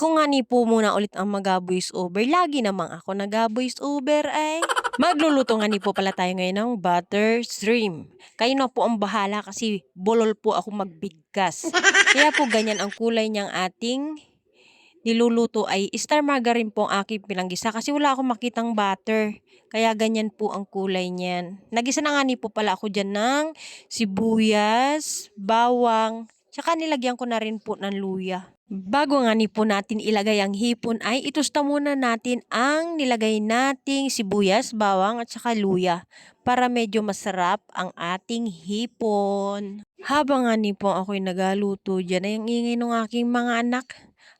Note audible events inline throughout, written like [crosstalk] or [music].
Ako nga ni po muna ulit ang mag-voice over. Lagi namang ako nag-voice over ay. Magluluto nga ni po pala tayo ngayon ng butter shrimp. Kayo na po ang bahala kasi bolol po ako magbigkas. Kaya po ganyan ang kulay niyang ating niluluto ay star margarine po ang aking pinanggisa kasi wala akong makitang butter. Kaya ganyan po ang kulay niyan. Nagisa na nga ni po pala ako dyan ng sibuyas, bawang, tsaka nilagyan ko na rin po ng luya. Bago nga ni po natin ilagay ang hipon ay itusta muna natin ang nilagay nating sibuyas, bawang at saka luya para medyo masarap ang ating hipon. Habang nga ni po ako'y nagaluto dyan ay ang ingay ng aking mga anak.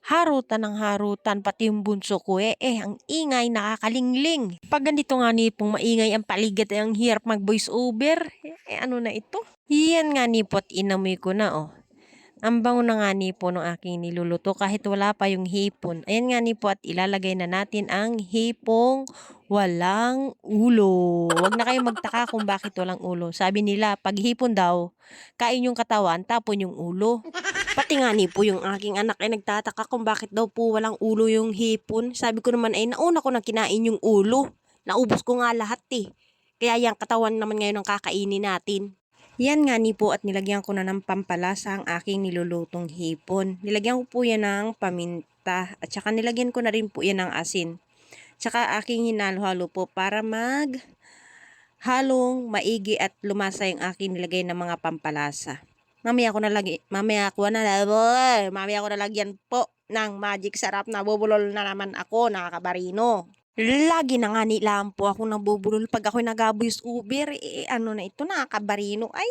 Harutan ng harutan, pati yung bunso ko eh, eh, ang ingay nakakalingling. Pag ganito nga ni pong maingay ang paligid ay ang hirap mag voice over, eh, ano na ito? Yan nga ni po at inamoy ko na oh. Ang bango na nga ni po ng aking niluluto kahit wala pa yung hipon. Ayan nga ni po at ilalagay na natin ang hipong walang ulo. Huwag na kayong magtaka kung bakit walang ulo. Sabi nila, pag hipon daw, kain yung katawan, tapon yung ulo. Pati nga ni po yung aking anak ay nagtataka kung bakit daw po walang ulo yung hipon. Sabi ko naman ay nauna ko na kinain yung ulo. Naubos ko nga lahat eh. Kaya yung katawan naman ngayon ang kakainin natin. Yan nga ni po at nilagyan ko na ng pampalasa ang aking nilulutong hipon. Nilagyan ko po yan ng paminta at saka nilagyan ko na rin po yan ng asin. Tsaka aking hinalo-halo po para mag halong maigi at lumasa yung aking nilagay ng mga pampalasa. Mamaya ko na lagi, mamaya ko na mamaya ko na lagyan po ng magic sarap na bubulol na naman ako, nakakabarino. Lagi na nga nilaan po ako nabubulol pag ako'y nag-voice Uber. Eh, ano na ito, nakakabarino. Ay,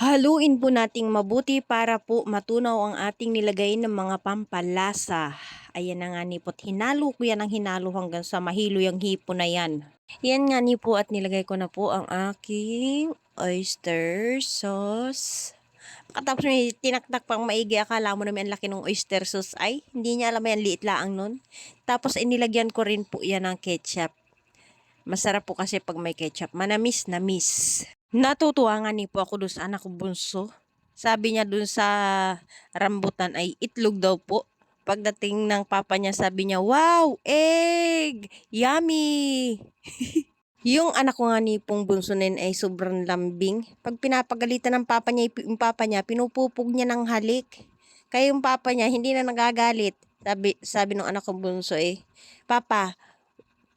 haluin po nating mabuti para po matunaw ang ating nilagay ng mga pampalasa. Ayan na nga ni po. Hinalo ko yan ang hinalo hanggang sa mahilo yung hipo na yan. Yan nga ni po at nilagay ko na po ang aking oyster sauce. Katapos may tinaktak pang maigi, akala mo naman ang laki ng oyster sauce ay. Hindi niya alam yan, liit laang nun. Tapos inilagyan ko rin po yan ng ketchup. Masarap po kasi pag may ketchup. Manamis na miss. Natutuwa nga ni po ako doon sa anak ko bunso. Sabi niya doon sa rambutan ay itlog daw po. Pagdating ng papa niya, sabi niya, Wow, egg! Yummy! [laughs] Yung anak ko nga ni pong bunso nin ay sobrang lambing. Pag pinapagalitan ng papa niya, yung papa niya, pinupupog niya ng halik. Kaya yung papa niya, hindi na nagagalit. Sabi, sabi ng anak ko bunso eh, Papa,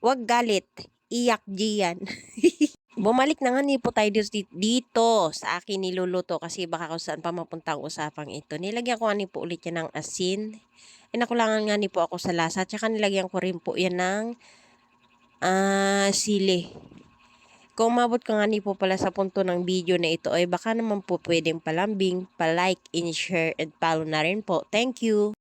wag galit. Iyak diyan. [laughs] Bumalik na nga ni po tayo dito, sa akin niluluto kasi baka kung saan pa mapunta ang usapang ito. Nilagyan ko nga ni po ulit yan ng asin. E nakulangan nga ni po ako sa lasa. Tsaka nilagyan ko rin po yan ng ah, sili. Kung umabot ka nga ni po pala sa punto ng video na ito ay baka naman po pwedeng palambing, palike, and share, and follow na rin po. Thank you!